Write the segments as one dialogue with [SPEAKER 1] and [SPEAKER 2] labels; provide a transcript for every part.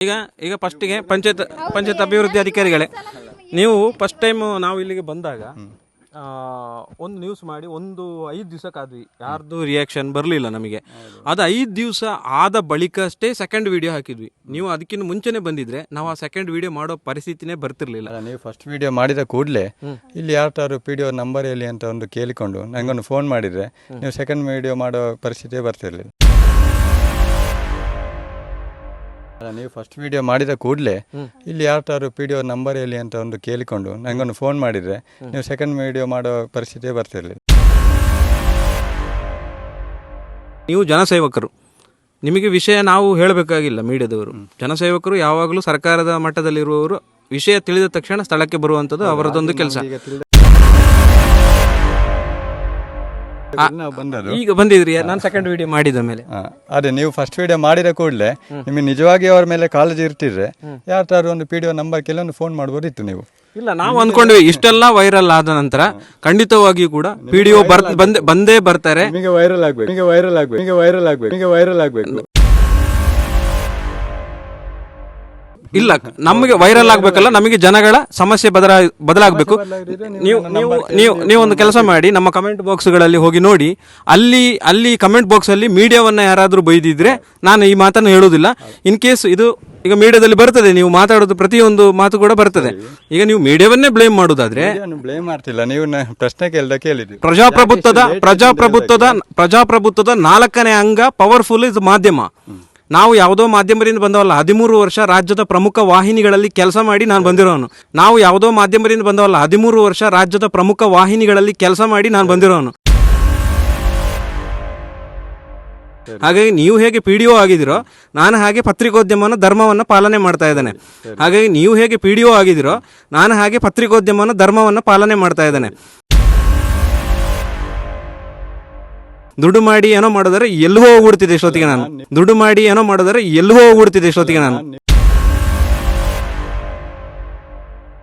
[SPEAKER 1] ಈಗ ಈಗ ಫಸ್ಟಿಗೆ ಪಂಚಾಯತ್ ಪಂಚಾಯತ್ ಅಭಿವೃದ್ಧಿ ಅಧಿಕಾರಿಗಳೇ. ನೀವು ಫಸ್ಟ್ ಟೈಮ್ ನಾವು ಇಲ್ಲಿಗೆ ಬಂದಾಗ ಆ, ಒಂದು ನ್ಯೂಸ್ ಮಾಡಿ ಒಂದು ಐದು ದಿವಸಕ್ಕಾದ್ವಿ. ಯಾರ್ದು ರಿಯಾಕ್ಷನ್ ಬರಲಿಲ್ಲ ನಮಗೆ. ಅದು ಐದು ದಿವಸ ಆದ ಬಳಿಕ ಅಷ್ಟೇ ಸೆಕೆಂಡ್ ವಿಡಿಯೋ ಹಾಕಿದ್ವಿ. ನೀವು ಅದಕ್ಕಿಂತ ಮುಂಚೆನೆ ಬಂದಿದ್ರೆ ನಾವು ಆ ಸೆಕೆಂಡ್ ವಿಡಿಯೋ ಮಾಡೋ ಪರಿಸ್ಥಿತಿನೇ ಬರ್ತಿರ್ಲಿಲ್ಲ.
[SPEAKER 2] ಅಲ್ಲ ನೀವು ಫಸ್ಟ್ ವಿಡಿಯೋ ಮಾಡಿದ ಕೂಡಲೇ ಇಲ್ಲಿ ಯಾರು ಪಿ ಡಿ ನಂಬರ್ ಎಲ್ಲಿ ಅಂತ ಒಂದು ಕೇಳಿಕೊಂಡು ನನಗೊಂದು ಫೋನ್ ಮಾಡಿದರೆ ನೀವು ಸೆಕೆಂಡ್ ವಿಡಿಯೋ ಮಾಡೋ ಪರಿಸ್ಥಿತಿಯೇ ಬರ್ತಿರ್ಲಿಲ್ಲ. ಅಲ್ಲ ನೀವು ಫಸ್ಟ್ ವಿಡಿಯೋ ಮಾಡಿದ ಕೂಡಲೇ ಇಲ್ಲಿ ಯಾರು ಪಿ ಡಿ ನಂಬರ್ ಎಲ್ಲಿ ಅಂತ ಒಂದು ಕೇಳಿಕೊಂಡು ನನಗೊಂದು ಫೋನ್ ಮಾಡಿದರೆ ನೀವು ಸೆಕೆಂಡ್ ವಿಡಿಯೋ ಮಾಡೋ ಪರಿಸ್ಥಿತಿ ಬರ್ತಿರಲಿಲ್ಲ.
[SPEAKER 1] ನೀವು ಜನಸೇವಕರು. ನಿಮಗೆ ವಿಷಯ ನಾವು ಹೇಳಬೇಕಾಗಿಲ್ಲ ಮೀಡಿಯಾದವರು. ಜನಸೇವಕರು ಯಾವಾಗಲೂ ಸರ್ಕಾರದ ಮಟ್ಟದಲ್ಲಿರುವವರು ವಿಷಯ ತಿಳಿದ ತಕ್ಷಣ ಸ್ಥಳಕ್ಕೆ ಬರುವಂಥದ್ದು ಅವರದೊಂದು ಕೆಲಸ.
[SPEAKER 2] ನಾವು ಬಂದದ್ದು.
[SPEAKER 1] ಈಗ ಬಂದಿದ್ರಿ ನಾನು ಸೆಕೆಂಡ್ ವಿಡಿಯೋ ಮಾಡಿದ ಮೇಲೆ.
[SPEAKER 2] ಹಾ, ಅದೇ ನೀವು ಫಸ್ಟ್ ವಿಡಿಯೋ ಮಾಡಿದ ಕೂಡಲೇ ನಿಮಗೆ ನಿಜವಾಗಿ ಅವ್ರ ಮೇಲೆ ಕಾಳಜಿ ಇರ್ತಿದ್ರೆ ಯಾರು ಒಂದು ಪಿ ಡಿ ಒ ನಂಬರ್ ಕೆಲವೊಂದು ಫೋನ್ ಮಾಡ್ಬೋದಿತ್ತು ನೀವು.
[SPEAKER 1] ಇಲ್ಲ ನಾವು ಅನ್ಕೊಂಡ್ವಿ ಇಷ್ಟೆಲ್ಲ ವೈರಲ್ ಆದ ನಂತರ ಖಂಡಿತವಾಗಿಯೂ ಕೂಡ ಬರ್ ಬಂದೇ ಬಂದೇ ಬರ್ತಾರೆ.
[SPEAKER 2] ನಿಮಗೆ ವೈರಲ್ ಆಗ್ಬೇಕು ನಿಮಗೆ ವೈರಲ್ ಆಗ್ಬೇಕು ನಿಮಗೆ ವೈರಲ್ ಆಗ್ಬೇಕು ನಿಮಗೆ ವೈರಲ್ ಆಗ್ಬೇಕು.
[SPEAKER 1] ಇಲ್ಲ ನಮಗೆ ವೈರಲ್ ಆಗ್ಬೇಕಲ್ಲ ನಮಗೆ ಜನಗಳ ಸಮಸ್ಯೆ ಬದಲ ಬದಲಾಗಬೇಕು. ನೀವು ನೀವು ನೀವು ಒಂದು ಕೆಲಸ ಮಾಡಿ ನಮ್ಮ ಕಮೆಂಟ್ ಬಾಕ್ಸ್ಗಳಲ್ಲಿ ಹೋಗಿ ನೋಡಿ ಅಲ್ಲಿ ಅಲ್ಲಿ ಕಮೆಂಟ್ ಬಾಕ್ಸ್ ಅಲ್ಲಿ ಮೀಡಿಯಾವನ್ನ ಯಾರಾದರೂ ಬೈದಿದ್ರೆ ನಾನು ಈ ಮಾತನ್ನು ಹೇಳುವುದಿಲ್ಲ. ಇನ್ ಕೇಸ್ ಇದು ಈಗ ಮೀಡಿಯಾದಲ್ಲಿ ಬರ್ತದೆ ನೀವು ಮಾತಾಡೋದು ಪ್ರತಿಯೊಂದು ಮಾತು ಕೂಡ ಬರ್ತದೆ. ಈಗ ನೀವು ಮೀಡಿಯಾವನ್ನೇ ಬ್ಲೇಮ್ ಮಾಡೋದಾದ್ರೆ
[SPEAKER 2] ಬ್ಲೇಮ್ ಮಾಡ್ತಿಲ್ಲ ನೀವು ಪ್ರಶ್ನೆ ಕೇಳಿದ ಕೇಳಿದ್ರಿ
[SPEAKER 1] ಪ್ರಜಾಪ್ರಭುತ್ವದ ಪ್ರಜಾಪ್ರಭುತ್ವದ ಪ್ರಜಾಪ್ರಭುತ್ವದ ನಾಲ್ಕನೇ ಅಂಗ ಪವರ್ಫುಲ್ ಇಸ್ ಮಾಧ್ಯಮ. ನಾವು ಯಾವುದೋ ಮಾಧ್ಯಮದಿಂದ ಬಂದವಲ್ಲ, ಹದಿಮೂರು ವರ್ಷ ರಾಜ್ಯದ ಪ್ರಮುಖ ವಾಹಿನಿಗಳಲ್ಲಿ ಕೆಲಸ ಮಾಡಿ ನಾನು ಬಂದಿರೋನು. ನಾವು ಯಾವುದೋ ಮಾಧ್ಯಮದಿಂದ ಬಂದವಲ್ಲ, ಹದಿಮೂರು ವರ್ಷ ರಾಜ್ಯದ ಪ್ರಮುಖ ವಾಹಿನಿಗಳಲ್ಲಿ ಕೆಲಸ ಮಾಡಿ ನಾನು ಬಂದಿರೋನು. ಹಾಗಾಗಿ ನೀವು ಹೇಗೆ ಪಿ ಡಿ ಒ ಆಗಿದಿರೋ ನಾನು ಹಾಗೆ ಪತ್ರಿಕೋದ್ಯಮವನ್ನು ಧರ್ಮವನ್ನು ಪಾಲನೆ ಮಾಡ್ತಾ ಇದ್ದಾನೆ. ಹಾಗಾಗಿ ನೀವು ಹೇಗೆ ಪಿ ಡಿ ಒ ಆಗಿದ್ದೀರೋ, ನಾನು ಹಾಗೆ ಪತ್ರಿಕೋದ್ಯಮವನ್ನು ಧರ್ಮವನ್ನು ಪಾಲನೆ ಮಾಡ್ತಾ ಇದ್ದೇನೆ. ದುಡ್ಡು ಮಾಡಿ ಏನೋ ಮಾಡಿದ್ರೆ ಎಲ್ಲಿ ಹೋಗ್ಬಿಡ್ತಿದ್ದೆ ಇಷ್ಟೊತ್ತಿಗೆ ನಾನು. ದುಡ್ಡು ಮಾಡಿ ಏನೋ ಮಾಡಿದ್ರೆ ಎಲ್ಲಿ ಹೋಗ್ಬಿಡ್ತಿದ್ದೆ ಇಷ್ಟೊತ್ತಿಗೆ ನಾನು.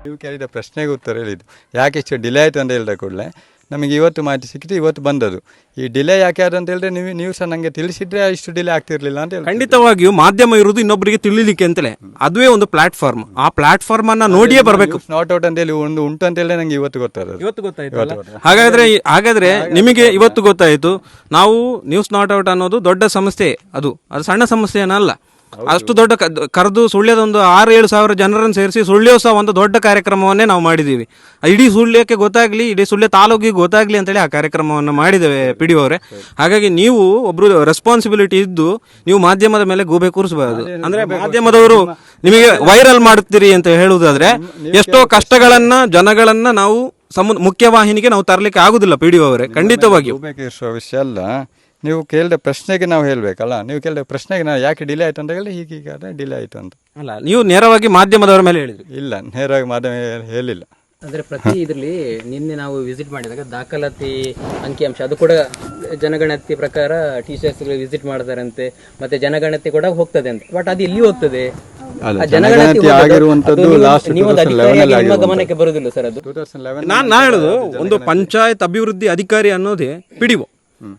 [SPEAKER 2] ನೀವು ಕೇಳಿದ ಪ್ರಶ್ನೆಗೆ ಉತ್ತರ ಹೇಳಿದ್ದು. ಯಾಕೆ ಇಷ್ಟು ಡಿಲೇ ಆಯಿತು ಅಂತ ಹೇಳಿದ ಕೂಡಲೇ ನಮಗೆ ಇವತ್ತು ಮಾಹಿತಿ ಸಿಕ್ಕಿತು ಇವತ್ತು ಬಂದದು ಈ ಡಿಲೇ ಯಾಕೆ ಆದ ಅಂತ ಹೇಳಿದ್ರೆ ನೀವು ನೀವು ಸಹ ನನಗೆ ತಿಳಿಸಿದ್ರೆ ಇಷ್ಟು ಡಿಲೇ ಆಗ್ತಿರ್ಲಿಲ್ಲ ಅಂತ ಹೇಳಿ
[SPEAKER 1] ಖಂಡಿತವಾಗಿಯೂ ಮಾಧ್ಯಮ ಇರುವುದು ಇನ್ನೊಬ್ಬರಿಗೆ ತಿಳಿಲಿಕ್ಕೆ ಅಂತಲೇ. ಅದುವೇ ಒಂದು ಪ್ಲಾಟ್ಫಾರ್ಮ್ ಆ ಪ್ಲಾಟ್ಫಾರ್ಮ್ ಅನ್ನ ನೋಡಿಯೇ ಬರಬೇಕು.
[SPEAKER 2] ನಾಟ್ ಔಟ್ ಅಂತ ಹೇಳಿ ಒಂದು ಉಂಟು ಅಂತ ಹೇಳಿ ನಂಗೆ ಇವತ್ತು ಗೊತ್ತಾಯ್ತು
[SPEAKER 1] ಇವತ್ತು ಗೊತ್ತಾಯ್ತು. ಹಾಗಾದ್ರೆ ಹಾಗಾದ್ರೆ ನಿಮಗೆ ಇವತ್ತು ಗೊತ್ತಾಯಿತು. ನಾವು ನ್ಯೂಸ್ ನಾಟ್ ಔಟ್ ಅನ್ನೋದು ದೊಡ್ಡ ಸಮಸ್ಯೆ ಅದು. ಅದು ಸಣ್ಣ ಸಮಸ್ಯೆ ಏನಲ್ಲ ಅಷ್ಟು ದೊಡ್ಡ ಕರೆದು ಸುಳ್ಯದೊಂದು ಆರು ಏಳು ಸಾವಿರ ಜನರನ್ನು ಸೇರಿಸಿ ಸುಳ್ಯೋತ್ಸವ ಒಂದು ದೊಡ್ಡ ಕಾರ್ಯಕ್ರಮವನ್ನೇ ನಾವು ಮಾಡಿದ್ದೀವಿ. ಇಡೀ ಸುಳ್ಯಕ್ಕೆ ಗೊತ್ತಾಗ್ಲಿ ಇಡೀ ಸುಳ್ಯ ತಾಲೂಕಿಗೆ ಗೊತ್ತಾಗ್ಲಿ ಅಂತೇಳಿ ಆ ಕಾರ್ಯಕ್ರಮವನ್ನು ಮಾಡಿದ್ದೇವೆ ಪಿ ಡಿ ಅವರೇ. ಹಾಗಾಗಿ ನೀವು ಒಬ್ರು ರೆಸ್ಪಾನ್ಸಿಬಿಲಿಟಿ ಇದ್ದು ನೀವು ಮಾಧ್ಯಮದ ಮೇಲೆ ಗೂಬೆ ಕೂರಿಸಬಾರದು. ಅಂದ್ರೆ ಮಾಧ್ಯಮದವರು ನಿಮಗೆ ವೈರಲ್ ಮಾಡುತ್ತೀರಿ ಅಂತ ಹೇಳುವುದಾದ್ರೆ ಎಷ್ಟೋ ಕಷ್ಟಗಳನ್ನ ಜನಗಳನ್ನ ನಾವು ಸಮ ಮುಖ್ಯವಾಹಿನಿಗೆ ನಾವು ತರಲಿಕ್ಕೆ ಆಗುದಿಲ್ಲ ಪಿ ಡಿ ಅವರೇ
[SPEAKER 2] ಖಂಡಿತವಾಗಿ ವಿಷಯ ಅಲ್ಲ. ನೀವು ಕೇಳಿದ ಪ್ರಶ್ನೆಗೆ ನಾವು ಹೇಳಬೇಕಲ್ಲ ನೀವು ಕೇಳಿದ ಪ್ರಶ್ನೆಗೆ ನಾವು ಯಾಕೆ ಡಿಲೇ ಆಯ್ತು ಅಂತ ಹೇಳಿ ಹೀಗೀಗಾದ್ರೆ ಡಿಲೇ ಆಯ್ತು ಅಂತ.
[SPEAKER 1] ಅಲ್ಲ ನೀವು ನೇರವಾಗಿ ಮಾಧ್ಯಮದವರ ಮೇಲೆ ಹೇಳಿದ್ರಿ.
[SPEAKER 2] ಇಲ್ಲ ನೇರವಾಗಿ ಮಾಧ್ಯಮ ಹೇಳಿಲ್ಲ.
[SPEAKER 3] ಅಂದ್ರೆ ಪ್ರತಿ ಇದರಲ್ಲಿ ನಿನ್ನೆ ನಾವು ವಿಸಿಟ್ ಮಾಡಿದಾಗ ದಾಖಲಾತಿ ಅಂಕಿಅಂಶ ಅದು ಕೂಡ ಜನಗಣತಿ ಪ್ರಕಾರ ಟೀಚರ್ಸ್ ವಿಸಿಟ್ ಮಾಡ್ತಾರಂತೆ ಮತ್ತೆ ಜನಗಣತಿ ಕೂಡ ಹೋಗ್ತದೆ ಅಂತ. ಬಟ್ ಅದು ಇಲ್ಲಿ ಹೋಗ್ತದೆ.
[SPEAKER 2] ಅಲ್ಲ,
[SPEAKER 3] ಆ
[SPEAKER 2] ಜನಗಣತಿ
[SPEAKER 3] ಹೋಗೋದು-
[SPEAKER 2] ಆಗಿರುವಂತದ್ದು
[SPEAKER 3] ಅದು ನೀವು-
[SPEAKER 2] last
[SPEAKER 3] ನೀವು ಒಂದು
[SPEAKER 2] 2011
[SPEAKER 3] ಅಧಿಕಾರಿಯಾಗಿ
[SPEAKER 2] ಅಲ್ಲಿ
[SPEAKER 3] ನಿಮ್ಮ
[SPEAKER 2] ಆಗಿರುವಂತದ್ದು.
[SPEAKER 3] ಗಮನಕ್ಕೆ ಬರುದಿಲ್ಲ ಸರ್ ಅದು.
[SPEAKER 2] ಟೂ ತೌಸಂಡ್ ಲೆವೆನ್
[SPEAKER 1] ನಾನು ನಾ ಹೇಳುದು ಒಂದು ಪಂಚಾಯತ್ ಅಭಿವೃದ್ಧಿ ಅಧಿಕಾರಿ ಅನ್ನೋದೇ ಪಿಡಿಒ.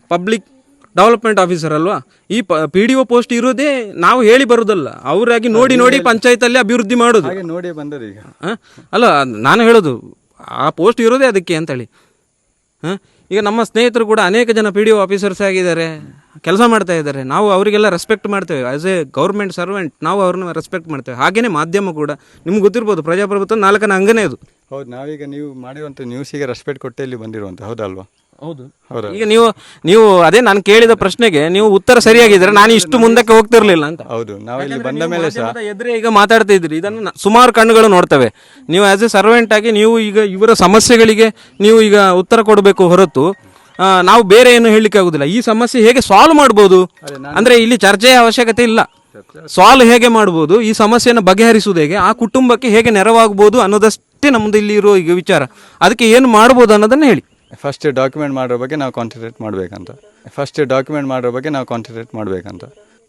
[SPEAKER 1] ಪಬ್ಲಿಕ್ ಡೆವಲಪ್ಮೆಂಟ್ ಆಫೀಸರ್ ಅಲ್ವಾ? ಈ ಪಿ ಡಿ ಒ ಪೋಸ್ಟ್ ಇರೋದೇ ನಾವು ಹೇಳಿ ಬರೋದಲ್ಲ. ಅವರಾಗಿ ನೋಡಿ ನೋಡಿ ಪಂಚಾಯತ್ ಅಲ್ಲಿ ಅಭಿವೃದ್ಧಿ ಮಾಡೋದು.
[SPEAKER 2] ಹಾಗೆ ನೋಡಿ ಬಂದದ್ದು ಈಗ.
[SPEAKER 1] ಆ? ಅಲ್ಲ ನಾನು ಹೇಳೋದು ಆ ಪೋಸ್ಟ್ ಇರೋದೇ ಅದಕ್ಕೆ ಅಂತೇಳಿ. ಹಾಂ? ಈಗ ನಮ್ಮ ಸ್ನೇಹಿತರು ಕೂಡ ಅನೇಕ ಜನ ಪಿ ಡಿ ಒ ಆಫೀಸರ್ಸ್ ಆಗಿದ್ದಾರೆ ಕೆಲಸ ಮಾಡ್ತಾ ಇದ್ದಾರೆ. ನಾವು ಅವರಿಗೆಲ್ಲ ರೆಸ್ಪೆಕ್ಟ್ ಮಾಡ್ತೇವೆ. ಆಸ್ ಎ ಗೌರ್ಮೆಂಟ್ ಸರ್ವೆಂಟ್ ನಾವು ಅವ್ರನ್ನ ರೆಸ್ಪೆಕ್ಟ್ ಮಾಡ್ತೇವೆ. ಹಾಗೇನೇ ಮಾಧ್ಯಮ ಕೂಡ. ನಿಮ್ಗೆ ಗೊತ್ತಿರ್ಬೋದು ಪ್ರಜಾಪ್ರಭುತ್ವ ನಾಲ್ಕನ ಅಂಗನೇ ಅದು.
[SPEAKER 2] ಹೌದು ನಾವೀಗ ನೀವು ಮಾಡಿರುವಂಥ ನ್ಯೂಸಿಗೆ ರೆಸ್ಪೆಕ್ಟ್ ಕೊಟ್ಟೆ ಇಲ್ಲಿ ಬಂದಿರುವಂಥ ಹೌದಲ್ವಾ?
[SPEAKER 1] ಹೌದು. ಈಗ ನೀವು ನೀವು ಅದೇ ನಾನು ಕೇಳಿದ ಪ್ರಶ್ನೆಗೆ ನೀವು ಉತ್ತರ ಸರಿಯಾಗಿದ್ರೆ ನಾನು ಇಷ್ಟು ಮುಂದಕ್ಕೆ ಹೋಗ್ತಿರ್ಲಿಲ್ಲ ಅಂತ.
[SPEAKER 2] ಹೌದು ನಾವು ಇಲ್ಲಿ ಬಂದ ಮೇಲೆ ಸಹ
[SPEAKER 1] ಎದುರೇ ಈಗ ಮಾತಾಡ್ತಾ ಇದ್ರಿ. ಇದನ್ನು ಸುಮಾರು ಕಣ್ಣುಗಳು ನೋಡ್ತವೆ. ನೀವು ಆಸ್ ಎ ಸರ್ವೆಂಟ್ ಆಗಿ ನೀವು ಈಗ ಇವರ ಸಮಸ್ಯೆಗಳಿಗೆ ನೀವು ಈಗ ಉತ್ತರ ಕೊಡಬೇಕು ಹೊರತು ಆ, ನಾವು ಬೇರೆ ಏನು ಹೇಳಲಿಕ್ಕೆ ಆಗುದಿಲ್ಲ. ಈ ಸಮಸ್ಯೆ ಹೇಗೆ ಸಾಲ್ವ್ ಮಾಡ್ಬೋದು? ಅಂದ್ರೆ ಇಲ್ಲಿ ಚರ್ಚೆಯ ಅವಶ್ಯಕತೆ ಇಲ್ಲ. ಸಾಲ್ವ್ ಹೇಗೆ ಮಾಡ್ಬೋದು? ಈ ಸಮಸ್ಯೆಯನ್ನು ಬಗೆಹರಿಸುವುದು ಹೇಗೆ? ಆ ಕುಟುಂಬಕ್ಕೆ ಹೇಗೆ ನೆರವಾಗ್ಬೋದು ಅನ್ನೋದಷ್ಟೇ ನಮ್ದು ಇಲ್ಲಿ ಇರೋ ಈಗ ವಿಚಾರ. ಅದಕ್ಕೆ ಏನು ಮಾಡ್ಬೋದು ಅನ್ನೋದನ್ನ ಹೇಳಿ.
[SPEAKER 2] ಫಸ್ಟ್ ಡಾಕ್ಯುಮೆಂಟ್ ಮಾಡೋ ಬಗ್ಗೆ ನಾವು ಕಾನ್ಸಂಟ್ರೇಟ್ ಮಾಡಬೇಕಂತ. ಫಸ್ಟ್ ಡಾಕ್ಯುಮೆಂಟ್ ಮಾಡೋ ಬಗ್ಗೆ ನಾವು ಕಾನ್ಸಂಟ್ರೇಟ್ ಮಾಡಬೇಕಂತ.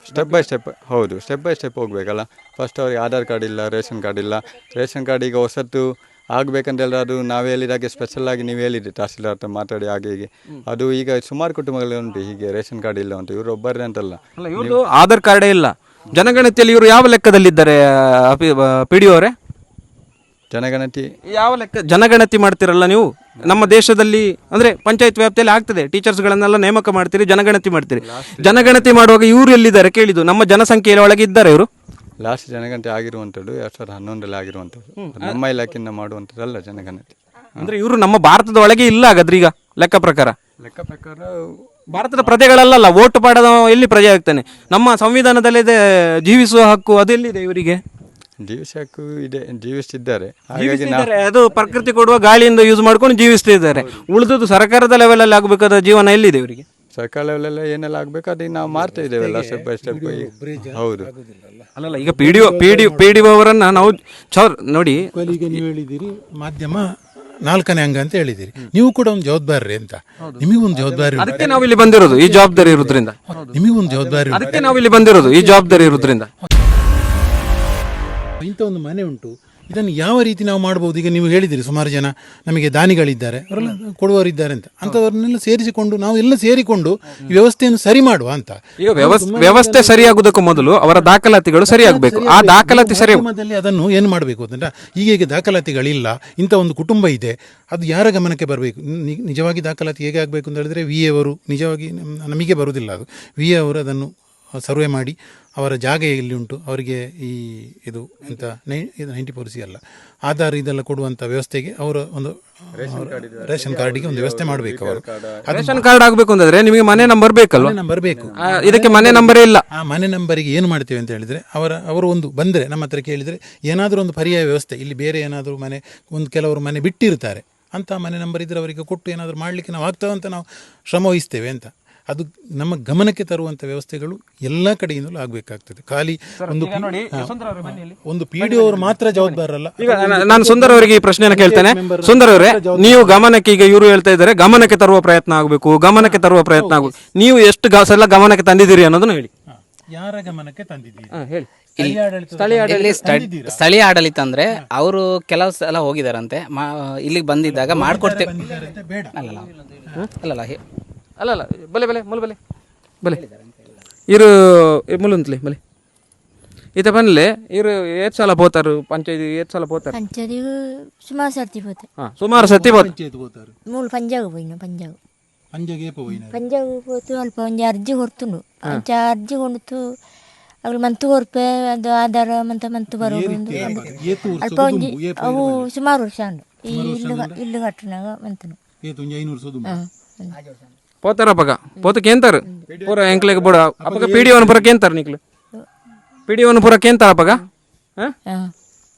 [SPEAKER 2] ಸ್ಟೆಪ್ ಬೈ ಸ್ಟೆಪ್ ಹೌದು ಸ್ಟೆಪ್ ಬೈ ಸ್ಟೆಪ್ ಹೋಗಬೇಕಲ್ಲ. ಫಸ್ಟ್ ಅವ್ರಿಗೆ ಆಧಾರ್ ಕಾರ್ಡ್ ಇಲ್ಲ ರೇಷನ್ ಕಾರ್ಡ್ ಇಲ್ಲ. ರೇಷನ್ ಕಾರ್ಡ್ ಈಗ ಹೊಸತ್ತು ಆಗಬೇಕಂತ ಹೇಳಿದ್ರೆ ಅದು ನಾವು ಹೇಳಿದಾಗೆ ಸ್ಪೆಷಲ್ ಆಗಿ ನೀವು ಹೇಳಿದ್ರಿ ತಹಸೀಲ್ದಾರ್ ಹತ್ರ ಮಾತಾಡಿ ಹಾಗೆ ಹೀಗೆ. ಅದು ಈಗ ಸುಮಾರು ಕುಟುಂಬಗಳು ಉಂಟು ಹೀಗೆ ರೇಷನ್ ಕಾರ್ಡ್ ಇಲ್ಲ ಅಂತ. ಇವರು ಒಬ್ಬರೇ ಅಂತಲ್ಲ.
[SPEAKER 1] ಇವರು ಆಧಾರ್ ಕಾರ್ಡೇ ಇಲ್ಲ. ಜನಗಣತಿಯಲ್ಲಿ ಇವರು ಯಾವ ಲೆಕ್ಕದಲ್ಲಿದ್ದಾರೆ ಪಿ ಡಿ ಅವರೇ?
[SPEAKER 2] ಜನಗಣತಿ
[SPEAKER 1] ಯಾವ ಲೆಕ್ಕ ಜನಗಣತಿ ಮಾಡ್ತಿರಲ್ಲ ನೀವು? ನಮ್ಮ ದೇಶದಲ್ಲಿ ಅಂದ್ರೆ ಪಂಚಾಯತ್ ವ್ಯಾಪ್ತಿಯಲ್ಲಿ ಆಗ್ತದೆ. ಟೀಚರ್ಸ್ಗಳನ್ನೆಲ್ಲ ನೇಮಕ ಮಾಡ್ತೀರಿ ಜನಗಣತಿ ಮಾಡ್ತೀರಿ. ಜನಗಣತಿ ಮಾಡುವಾಗ ಇವರು ಎಲ್ಲಿದ್ದಾರೆ ಕೇಳಿದ್ದು? ನಮ್ಮ ಜನಸಂಖ್ಯೆಯ ಒಳಗೆ ಇದ್ದಾರೆ ಇವರು.
[SPEAKER 2] ಲಾಸ್ಟ್ ಜನಗಣತಿ ಆಗಿರುವಂಥದ್ದು ಎರಡು ಸಾವಿರದ ಹನ್ನೊಂದರಲ್ಲಿ ಆಗಿರುವಂಥದ್ದು. ನಮ್ಮ ಇಲಾಖೆಯಿಂದ ಮಾಡುವಂಥದ್ದಲ್ಲ ಜನಗಣತಿ.
[SPEAKER 1] ಅಂದ್ರೆ ಇವರು ನಮ್ಮ ಭಾರತದ ಒಳಗೆ ಇಲ್ಲ ಹಾಗಾದ್ರೆ ಈಗ ಲೆಕ್ಕ ಪ್ರಕಾರ?
[SPEAKER 2] ಲೆಕ್ಕ ಪ್ರಕಾರ
[SPEAKER 1] ಭಾರತದ ಪ್ರಜೆಗಳಲ್ಲ ವೋಟ್ ಪಾಡದ ಎಲ್ಲಿ ಪ್ರಜೆ ಆಗ್ತಾನೆ? ನಮ್ಮ ಸಂವಿಧಾನದಲ್ಲಿ ಜೀವಿಸುವ ಹಕ್ಕು ಅದೆಲ್ಲಿದೆ ಇವರಿಗೆ?
[SPEAKER 2] ಜೀವಿಸಕ್ಕೂ ಇದೆ ಜೀವಿಸ್ತಿದ್ದಾರೆ. ಹಾಗಾಗಿ ನಾವು
[SPEAKER 1] ಅದು ಪ್ರಕೃತಿ ಕೊಡುವ ಗಾಳಿಯಿಂದ ಯೂಸ್ ಮಾಡ್ಕೊಂಡು ಜೀವಿಸ್ತಿದ್ದಾರೆ. ಉಳಿದದ್ದು ಸರ್ಕಾರದ ಲೆವೆಲ್ ಅಲ್ಲಿ ಆಗಬೇಕಾದ ಜೀವನ ಎಲ್ಲಿದೆ ಇವರಿಗೆ?
[SPEAKER 2] ಸರ್ಕಾರ ಲೆವೆಲೆಲ್ಲ ಏನೆಲ್ಲ ಆಗಬೇಕು ಅದಕ್ಕೆ ನಾವು ಮಾಡ್ತಾ ಇದ್ದೇವೆಲ್ಲ ಸ್ಟೆಪ್ ಬೈ ಸ್ಟೆಪ್ ಹೌದು.
[SPEAKER 1] ಅಲ್ಲಲ್ಲ ಈಗ P D P D P D ಅವರನ್ನ ನಾವು ಚೌರ್ ನೋಡಿ.
[SPEAKER 4] ಈಗ ನೀವು ಹೇಳಿದಿರಿ ಮಾಧ್ಯಮ ನಾಲ್ಕನೇ ಅಂಗ ಅಂತ ಹೇಳಿದಿರಿ ನೀವು ಕೂಡ ಒಂದು ಜವಾಬ್ದಾರಿ ಅಂತ. ನಿಮಗೊಂದು ಜವಾಬ್ದಾರಿ.
[SPEAKER 1] ಅದಕ್ಕೆ ನಾವು ಇಲ್ಲಿ ಬಂದಿರೋದು ಈ ಜವಾಬ್ದಾರಿ ಇರೋದ್ರಿಂದ.
[SPEAKER 4] ನಿಮಗೊಂದು ಜವಾಬ್ದಾರಿ
[SPEAKER 1] ಅದಕ್ಕೆ ನಾವು ಇಲ್ಲಿ ಬಂದಿರೋದು ಈ ಜವಾಬ್ದಾರಿ ಇರೋದ್ರಿಂದ.
[SPEAKER 4] ಇಂಥ ಒಂದು ಮನೆ ಉಂಟು. ಇದನ್ನು ಯಾವ ರೀತಿ ನಾವು ಮಾಡ್ಬೋದು? ಈಗ ನೀವು ಹೇಳಿದಿರಿ ಸುಮಾರು ಜನ ನಮಗೆ ದಾನಿಗಳಿದ್ದಾರೆ. ಅವರೆಲ್ಲ ಕೊಡುವವರಿದ್ದಾರೆ ಅಂತ. ಅಂಥವ್ರನ್ನೆಲ್ಲ ಸೇರಿಸಿಕೊಂಡು ನಾವು ಎಲ್ಲ ಸೇರಿಕೊಂಡು ವ್ಯವಸ್ಥೆಯನ್ನು ಸರಿ ಮಾಡುವ ಅಂತ.
[SPEAKER 1] ಈಗ ವ್ಯವಸ್ಥೆ ಸರಿಯಾಗುವುದಕ್ಕೂ ಮೊದಲು ಅವರ ದಾಖಲಾತಿಗಳು ಸರಿಯಾಗಬೇಕು. ಆ ದಾಖಲಾತಿ ಸರಿ
[SPEAKER 4] ಅದನ್ನು ಏನು ಮಾಡಬೇಕು ಅಂತ. ಈಗ ಈಗ ದಾಖಲಾತಿಗಳಿಲ್ಲ. ಇಂಥ ಒಂದು ಕುಟುಂಬ ಇದೆ. ಅದು ಯಾರ ಗಮನಕ್ಕೆ ಬರಬೇಕು? ನಿಜವಾಗಿ ದಾಖಲಾತಿ ಹೇಗೆ ಆಗಬೇಕು ಅಂತ ಹೇಳಿದ್ರೆ ವಿ ಅವರು. ನಿಜವಾಗಿ ನಮಗೆ ಬರುವುದಿಲ್ಲ ಅದು. ವಿ ಅವರು ಅದನ್ನು ಸರ್ವೆ ಮಾಡಿ ಅವರ ಜಾಗ ಎಲ್ಲಿ ಉಂಟು ಅವರಿಗೆ ಈ ಇದು ಎಂತ ನೈ ಇದು ನೈಂಟಿ ಫೋರ್ ಸಿ ಅಲ್ಲ. ಆಧಾರ್ ಇದೆಲ್ಲ ಕೊಡುವಂಥ ವ್ಯವಸ್ಥೆಗೆ ಅವರ ಒಂದು ರೇಷನ್ ಕಾರ್ಡಿಗೆ ಒಂದು ವ್ಯವಸ್ಥೆ ಮಾಡಬೇಕು ಅವರು.
[SPEAKER 1] ರೇಷನ್ ಕಾರ್ಡ್ ಆಗಬೇಕು ಅಂತಂದ್ರೆ ನಿಮಗೆ ಮನೆ ನಂಬರ್ ಬೇಕಲ್ವಾ?
[SPEAKER 4] ನಂಬರ್ ಬೇಕು.
[SPEAKER 1] ಇದಕ್ಕೆ ಮನೆ ನಂಬರೇ ಇಲ್ಲ.
[SPEAKER 4] ಆ ಮನೆ ನಂಬರಿಗೆ ಏನು ಮಾಡ್ತೇವೆ ಅಂತ ಹೇಳಿದರೆ ಅವರ ಅವರು ಒಂದು ಬಂದರೆ ನಮ್ಮ ಹತ್ರ ಕೇಳಿದರೆ ಏನಾದರೂ ಒಂದು ಪರ್ಯಾಯ ವ್ಯವಸ್ಥೆ ಇಲ್ಲಿ ಬೇರೆ ಏನಾದರೂ ಮನೆ ಒಂದು ಕೆಲವರು ಮನೆ ಬಿಟ್ಟಿರ್ತಾರೆ ಅಂತ ಮನೆ ನಂಬರ್ ಇದ್ದರೆ ಅವರಿಗೆ ಕೊಟ್ಟು ಏನಾದರೂ ಮಾಡಲಿಕ್ಕೆ ನಾವು ಆಗ್ತಾವಂತ ನಾವು ಶ್ರಮ ವಹಿಸ್ತೇವೆ ಅಂತ. ಅದು ನಮ್ಮ ಗಮನಕ್ಕೆ ತರುವಂತ ವ್ಯವಸ್ಥೆಗಳು ಎಲ್ಲ ಕಡೆಯಿಂದಲೂ ಆಗಬೇಕಾಗ್ತದೆ. ಖಾಲಿ ಒಂದು. ಒಂದು ಪಿ ಡಿ ಅವರು ಮಾತ್ರ ಜವಾಬ್ದಾರಲ್ಲ
[SPEAKER 1] ಈಗ ನಾನು ಸುಂದರ್ ಅವರಿಗೆ ಈ ಪ್ರಶ್ನೆಯನ್ನು ಕೇಳ್ತೇನೆ. ಸುಂದರ್ ಅವರೇ ನೀವು ಗಮನಕ್ಕೆ ಈಗ ಇವರು ಹೇಳ್ತಾ ಇದ್ದಾರೆ ಗಮನಕ್ಕೆ ತರುವ ಪ್ರಯತ್ನ ಆಗಬೇಕು ಗಮನಕ್ಕೆ ತರುವ ಪ್ರಯತ್ನ ಆಗಬೇಕು. ನೀವು ಎಷ್ಟು ಗಾಸೆಲ್ಲ ಗಮನಕ್ಕೆ ತಂದಿದ್ದೀರಿ ಅನ್ನೋದನ್ನ ಹೇಳಿ.
[SPEAKER 4] ಯಾರ ಗಮನಕ್ಕೆ ತಂದಿದ್ದೀರಿ?
[SPEAKER 1] ಹೇಳಿ.
[SPEAKER 5] ಸ್ಥಳೀಯ ಆಡಳಿತ ಅಂದ್ರೆ ಅವರು ಕೆಲವು ಸಲ ಹೋಗಿದಾರಂತೆ. ಮಾ- ಇಲ್ಲಿಗೆ ಬಂದಿದ್ದಾಗ ಮಾಡ್ಕೊಡ್ತೇವೆ.
[SPEAKER 4] ಬೇಡ.
[SPEAKER 5] ಅಲ್ಲಲ್ಲ. ಅಲ್ಲಲ್ಲ
[SPEAKER 1] ಅಲ್ಲ ಅಲ್ಲ ಬಲೆ ಬಲೆ ಮುಲ್ ಬಲೆ ಬಲೆ. ಇರು ಮುಲ್ ಅಂತಲಿ ಬಲೆ. ಈತ ಬಂದ್ಲೆ ಇರು ಏಟ್ ಸಲ ಹೋತಾರು ಪಂಚಾಯತಿ ಏಟ್ ಸಲ
[SPEAKER 6] ಹೋತಾರು ಪಂಚಾಯತಿ ಸುಮಾರು ಸರ್ತಿ
[SPEAKER 1] ಹೋತೆ ಹಾಂ ಸುಮಾರು ಸರ್ತಿ
[SPEAKER 4] ಹೋತ ಹೋತಾರು
[SPEAKER 6] ಮೂಲ ಪಂಜಾಗ ಹೋಯ್ನ ಪಂಜಾಗ.
[SPEAKER 4] ಪಂಜಾಗ ಏಪ ಹೋಯ್ನ
[SPEAKER 6] ಪಂಜಾಗ ಹೋತು ಅಲ್ಪ ಒಂದು ಅರ್ಜಿ ಹೊರ್ತುಂಡು. ಪಂಚ ಅರ್ಜಿ ಹೊಂಡ್ತು ಅವ್ರ ಮಂತು ಹೊರ್ಪೆ ಅದು ಆಧಾರ ಮಂತ ಮಂತು ಬರೋದು ಅಲ್ಪ ಒಂದು ಅವು ಸುಮಾರು ವರ್ಷ ಉಂಡು. ಇಲ್ಲು ಇಲ್ಲು ಕಟ್ಟನಾಗ ಮಂತನು. ಹಾಂ
[SPEAKER 1] పోతారు అప్పగా పోతే కేంతారు పూర ఎంకలేక బోడ అప్పగా పీడియోను పూర కేంతారు నీకులు పీడియోను పూర కేంతారు అప్పగా
[SPEAKER 6] ಹಾಂ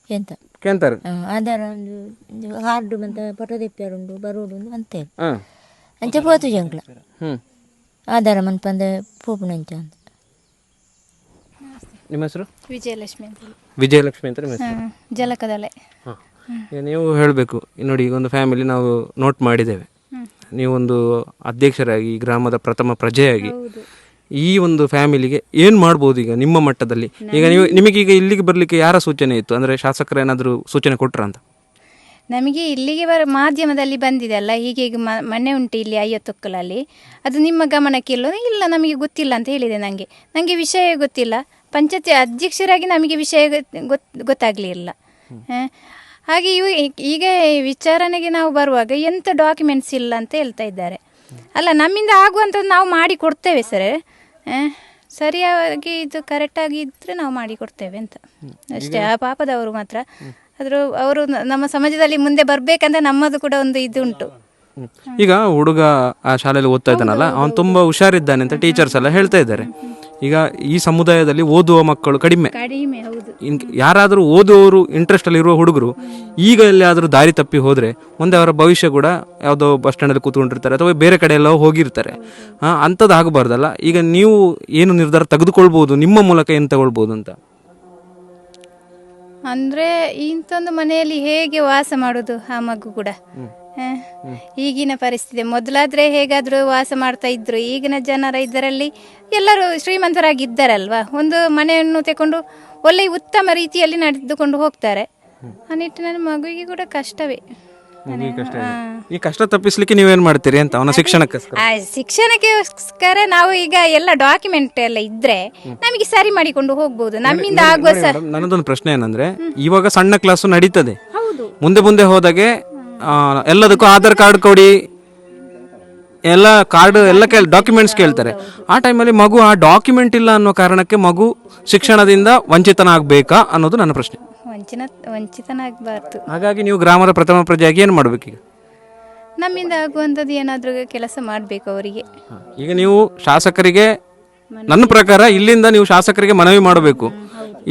[SPEAKER 6] ಎಂತ
[SPEAKER 1] కేంతారు
[SPEAKER 6] ಹಾಂ ಆಧಾರ ಒಂದು ಒಂದು ಹಾರ್ಡು ಮಂತ ಫೋಟೋ ತೆಪ್ಪಾರುಂಡು ಬರೋಡು ಒಂದು ಅಂತೇಳಿ
[SPEAKER 1] ఆ.
[SPEAKER 6] ಅಂಚ పోతు ಜಂಕ್ಲ
[SPEAKER 1] హ్మ్.
[SPEAKER 6] ಆಧಾರ ಮನ್ಪಂದ ಪೋಪುನಂಚ ಅಂತ
[SPEAKER 1] ನಿಮ್ಮ ಹೆಸರು
[SPEAKER 7] ವಿಜಯಲಕ್ಷ್ಮಿ ಅಂತ ಹೇಳಿ.
[SPEAKER 1] ವಿಜಯಲಕ್ಷ್ಮಿ ಅಂತ ನಿಮ್ಮ ಹೆಸರು
[SPEAKER 7] ಹಾ, ಜಲಕದಲೆ
[SPEAKER 1] ಹಾಂ ಈಗ ನೀವು ಹೇಳಬೇಕು ನೋಡಿ ಈಗ ಒಂದು ಫ್ಯಾಮಿಲಿ ನಾವು ನೋಟ್ ಮಾಡಿದ್ದೇವೆ ನೀವೊಂದು ಅಧ್ಯಕ್ಷರಾಗಿ ಈ ಗ್ರಾಮದ ಪ್ರಥಮ ಪ್ರಜೆಯಾಗಿ ಈ ಒಂದು ಫ್ಯಾಮಿಲಿಗೆ ಏನು ಮಾಡ್ಬೋದು ಈಗ ನಿಮ್ಮ ಮಟ್ಟದಲ್ಲಿ? ಈಗ ನೀವು ನಿಮಗೀಗ ಇಲ್ಲಿಗೆ ಬರಲಿಕ್ಕೆ ಯಾರ ಸೂಚನೆ ಇತ್ತು? ಅಂದರೆ ಶಾಸಕರು ಏನಾದರೂ ಸೂಚನೆ ಕೊಟ್ರ ಅಂತ?
[SPEAKER 7] ನಮಗೆ ಇಲ್ಲಿಗೆ ಬರ ಮಾಧ್ಯಮದಲ್ಲಿ ಬಂದಿದೆ ಅಲ್ಲ ಹೀಗೆ ಈಗ ಮನೆ ಉಂಟು ಇಲ್ಲಿ ಅಯ್ಯತ್ತೊಕ್ಕಲಲ್ಲಿ ಅದು ನಿಮ್ಮ ಗಮನಕ್ಕೆ ಇಲ್ಲ ಇಲ್ಲ ನಮಗೆ ಗೊತ್ತಿಲ್ಲ ಅಂತ ಹೇಳಿದೆ ನನಗೆ ನನಗೆ ವಿಷಯ ಗೊತ್ತಿಲ್ಲ. ಪಂಚಾಯತಿ ಅಧ್ಯಕ್ಷರಾಗಿ ನಮಗೆ ವಿಷಯ ಗೊತ್ ಗೊತ್ತಾಗಲಿಲ್ಲ ಹಾಗೆ ಇವು ಈಗ ಈ ವಿಚಾರಣೆಗೆ ನಾವು ಬರುವಾಗ ಎಂಥ ಡಾಕ್ಯುಮೆಂಟ್ಸ್ ಇಲ್ಲ ಅಂತ ಹೇಳ್ತಾ ಇದ್ದಾರೆ. ಅಲ್ಲ ನಮ್ಮಿಂದ ಆಗುವಂಥದ್ದು ನಾವು ಮಾಡಿ ಕೊಡ್ತೇವೆ ಸರ್. ಸರಿಯಾಗಿ ಇದು ಕರೆಕ್ಟಾಗಿ ಇದ್ದರೆ ನಾವು ಮಾಡಿ ಕೊಡ್ತೇವೆ ಅಂತ. ಅಷ್ಟೇ ಆ ಪಾಪದವರು ಮಾತ್ರ. ಆದರೂ ಅವರು ನಮ್ಮ ಸಮಾಜದಲ್ಲಿ ಮುಂದೆ ಬರಬೇಕಂತ ನಮ್ಮದು ಕೂಡ ಒಂದು ಇದು ಉಂಟು
[SPEAKER 1] ಈಗ ಹುಡುಗ ಆ ಶಾಲೆಯಲ್ಲಿ ಓದ್ತಾ ಇದ್ದಾನಲ್ಲ ಅವನು ತುಂಬ ಹುಷಾರಿದ್ದಾನೆ ಅಂತ ಟೀಚರ್ಸ್ ಎಲ್ಲ ಹೇಳ್ತಾ ಇದ್ದಾರೆ. ಈಗ ಈ ಸಮುದಾಯದಲ್ಲಿ ಓದುವ ಮಕ್ಕಳು ಕಡಿಮೆ.
[SPEAKER 7] ಕಡಿಮೆ ಹೌದು.
[SPEAKER 1] ಇನ್ ಯಾರಾದರೂ ಓದುವವರು ಇಂಟ್ರೆಸ್ಟ್ ಅಲ್ಲಿ ಇರುವ ಹುಡುಗರು ಈಗ ಎಲ್ಲಿಯಾದರೂ ದಾರಿ ತಪ್ಪಿ ಹೋದ್ರೆ ಮುಂದೆ ಅವರ ಭವಿಷ್ಯ ಕೂಡ ಯಾವುದೋ ಬಸ್ ಸ್ಟ್ಯಾಂಡಲ್ಲಿ ಕೂತ್ಕೊಂಡಿರ್ತಾರೆ ಅಥವಾ ಬೇರೆ ಕಡೆ ಎಲ್ಲ ಹೋಗಿರ್ತಾರೆ. ಹಾಂ ಅಂಥದ್ದು ಆಗಬಾರ್ದಲ್ಲ. ಈಗ ನೀವು ಏನು ನಿರ್ಧಾರ ತೆಗೆದುಕೊಳ್ಬೋದು ನಿಮ್ಮ ಮೂಲಕ ಏನು ತಗೊಳ್ಬೋದು ಅಂತ?
[SPEAKER 7] ಅಂದ್ರೆ ಇಂತೊಂದು ಮನೆಯಲ್ಲಿ ಹೇಗೆ ವಾಸ ಮಾಡೋದು ಆ ಮಗು ಕೂಡ? ಈಗಿನ ಪರಿಸ್ಥಿತಿ. ಮೊದಲಾದ್ರೆ ಹೇಗಾದರೂ ವಾಸ ಮಾಡ್ತಾ ಇದ್ರು. ಈಗಿನ ಜನರ ಇದರಲ್ಲಿ ಎಲ್ಲರೂ ಶ್ರೀಮಂತರಾಗಿದ್ದಾರಲ್ವಾ? ಒಂದು ಮನೆಯನ್ನು ತಗೊಂಡು ಒಳ್ಳೆ ಉತ್ತಮ ರೀತಿಯಲ್ಲಿ ನಡೆದುಕೊಂಡು ಹೋಗ್ತಾರೆ. ಆ ನಿಟ್ಟಿನಲ್ಲಿ ಮಗುವಿಗೆ ಕೂಡ ಕಷ್ಟವೇ.
[SPEAKER 1] ಈ ಕಷ್ಟ ತಪ್ಪಿಸ್ಲಿಕ್ಕೆ ನೀವೇನ್ ಮಾಡ್ತೀರಿ ಅಂತ ಅವನ ಶಿಕ್ಷಣಕ್ಕೋಸ್ಕರ?
[SPEAKER 7] ಆ ಶಿಕ್ಷಣಕ್ಕೋಸ್ಕರ ನಾವು ಈಗ ಎಲ್ಲ ಡಾಕ್ಯುಮೆಂಟ್ ಎಲ್ಲ ಇದ್ರೆ ನಮಗೆ ಸರಿ ಮಾಡಿಕೊಂಡು ಹೋಗ್ಬೋದು. ನಮ್ಮಿಂದ ಆಗುವ
[SPEAKER 1] ಸರ್ ನನ್ನದೊಂದು ಪ್ರಶ್ನೆ ಏನಂದ್ರೆ ಇವಾಗ ಸಣ್ಣ ಕ್ಲಾಸು ನಡೀತದೆ. ಮುಂದೆ ಮುಂದೆ ಹೋದಾಗೆ ಎಲ್ಲದಕ್ಕೂ ಆಧಾರ್ ಕಾರ್ಡ್ ಕೊಡಿ. ಎಲ್ಲ ಕಾರ್ಡ್ ಎಲ್ಲ ಕೇಳಿ ಡಾಕ್ಯುಮೆಂಟ್ಸ್ ಕೇಳ್ತಾರೆ. ಆ ಟೈಮಲ್ಲಿ ಮಗು ಆ ಡಾಕ್ಯುಮೆಂಟ್ ಇಲ್ಲ ಅನ್ನೋ ಕಾರಣಕ್ಕೆ ಮಗು ಶಿಕ್ಷಣದಿಂದ ವಂಚಿತನಾಗಬೇಕಾ ಅನ್ನೋದು ನನ್ನ ಪ್ರಶ್ನೆ.
[SPEAKER 7] ವಂಚನ ವಂಚಿತನಾಗಬಾರ್ದು.
[SPEAKER 1] ಹಾಗಾಗಿ ನೀವು ಗ್ರಾಮದ ಪ್ರಥಮ ಪ್ರಜೆಯಾಗಿ ಏನು ಮಾಡಬೇಕೀಗ
[SPEAKER 7] ನಮ್ಮಿಂದ ಆಗುವಂಥದ್ದು ಏನಾದರೂ ಕೆಲಸ ಮಾಡಬೇಕು ಅವರಿಗೆ.
[SPEAKER 1] ಈಗ ನೀವು ಶಾಸಕರಿಗೆ ನನ್ನ ಪ್ರಕಾರ ಇಲ್ಲಿಂದ ನೀವು ಶಾಸಕರಿಗೆ ಮನವಿ ಮಾಡಬೇಕು.